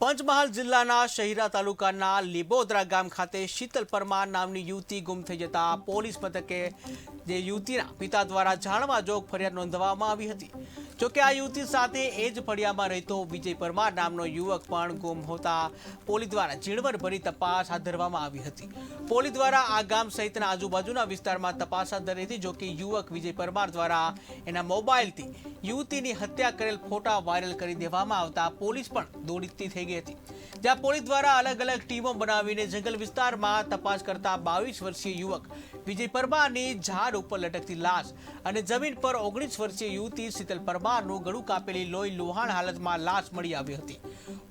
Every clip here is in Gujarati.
પંચમહાલ જિલ્લાના શહેરા તાલુકાના લીબોદરા ગામ ખાતે શીતલ પરમાર નામની યુવતી ગુમ થઈ જતા પોલીસ મથકે જે યુવતીના પિતા દ્વારા જાણવા જોગ ફરિયાદ નોંધવામાં આવી હતી. જોકે આ યુવતી સાથે એ જ ફળિયામાં રહેતો વિજય પરમાર નામનો યુવક પણ ગુમ હોતા પોલીસ દ્વારા ઝીણવટભરી તપાસ હાથ ધરવામાં આવી હતી. પોલીસ દ્વારા આ ગામ સહિતના આજુબાજુના વિસ્તારમાં તપાસ હાથ ધરી હતી, જોકે યુવક વિજય પરમાર દ્વારા એના મોબાઈલથી યુવતીની હત્યા કરેલ ફોટા વાયરલ કરી દેવામાં આવતા પોલીસ પણ દોડીતી થઈ ગઈ હતી. જ્યાં પોલીસ દ્વારા અલગ અલગ ટીમો બનાવીને જંગલ વિસ્તારમાં તપાસ કરતા બાવીસ વર્ષીય યુવક વિજય પરમારની ઝાડ ઉપર લટકતી લાશ અને જમીન પર ઓગણીસ વર્ષીય યુવતી શીતલ પરમારનું ગળું કાપેલી લોહી લોહાણ હાલતમાં લાશ મળી આવી હતી.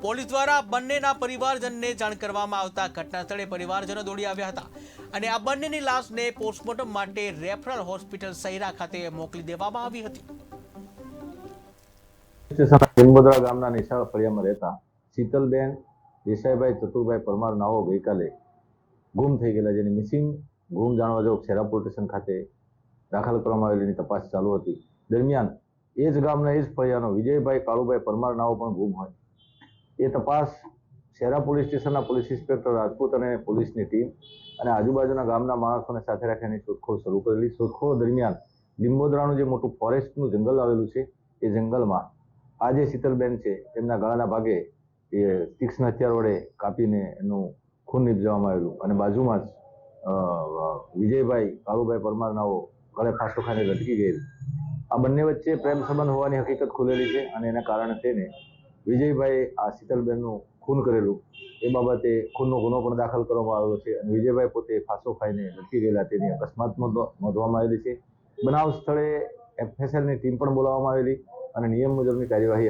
પોલીસ દ્વારા બંનેના પરિવારજનને જાણ કરવામાં આવતા ઘટના પરિવારજનો દોડી આવ્યા હતા અને આ બંનેની લાશને પોસ્ટમોર્ટમ માટે રેફરલ હોસ્પિટલ સૈરા ખાતે મોકલી દેવામાં આવી હતી. ગામના નિશાળ ફળિયામાં રહેતા શીતલબેન, દેસાઈભાઈ, ચતુરભાઈ પરમાર નાઓ ગઈકાલે ગુમ થઈ ગયેલા જેની મિસિંગ ગુમ જાણવા જોગ શેરાપુર સ્ટેશન ખાતે દાખલ કરવામાં આવેલીની તપાસ ચાલુ હતી. દરમિયાન એ જ ગામના એ જ ફળિયાનો વિજયભાઈ કાળુભાઈ પરમાર નાઓ પણ ગુમ હોય. એ તપાસ શેરા પોલીસ સ્ટેશનના પોલીસ ઇન્સ્પેક્ટર રાજપૂત અને પોલીસની ટીમ અને આજુબાજુના ગામના માણસોને સાથે રાખીને શોધખોળ શરૂ કરેલી. શોધખોળ દરમિયાન લીંબોદરાનું જે મોટું ફોરેસ્ટનું જંગલ આવેલું છે, એ જંગલમાં આ જે શીતલબેન છે. તેમના ગળાના ભાગે એ તીક્ષ્ણ હથિયાર વડે કાપીને એનું ખૂન નિપજાવવામાં આવેલું. અને બાજુમાં જ વિજયભાઈ કાળુભાઈ પરમારનાઓ ગળે ફાંસો ખાઈને લટકી ગયેલ. આ બંને વચ્ચે પ્રેમ સંબંધ હોવાની હકીકત ખુલેલી છે અને એના કારણે તેને વિજયભાઈ આ શીતલબેનનું ખૂન કરેલું. એ બાબતે ખૂનનો ગુનો પણ દાખલ કરવામાં આવ્યો છે અને વિજયભાઈ પોતે ફાંસો ખાઈને લટકી ગયેલા તેની અકસ્માત નોંધ- નોંધવામાં આવેલી છે. બનાવ સ્થળે એફએસએલની ટીમ પણ બોલાવવામાં આવેલી અને નિયમ મુજબની કાર્યવાહી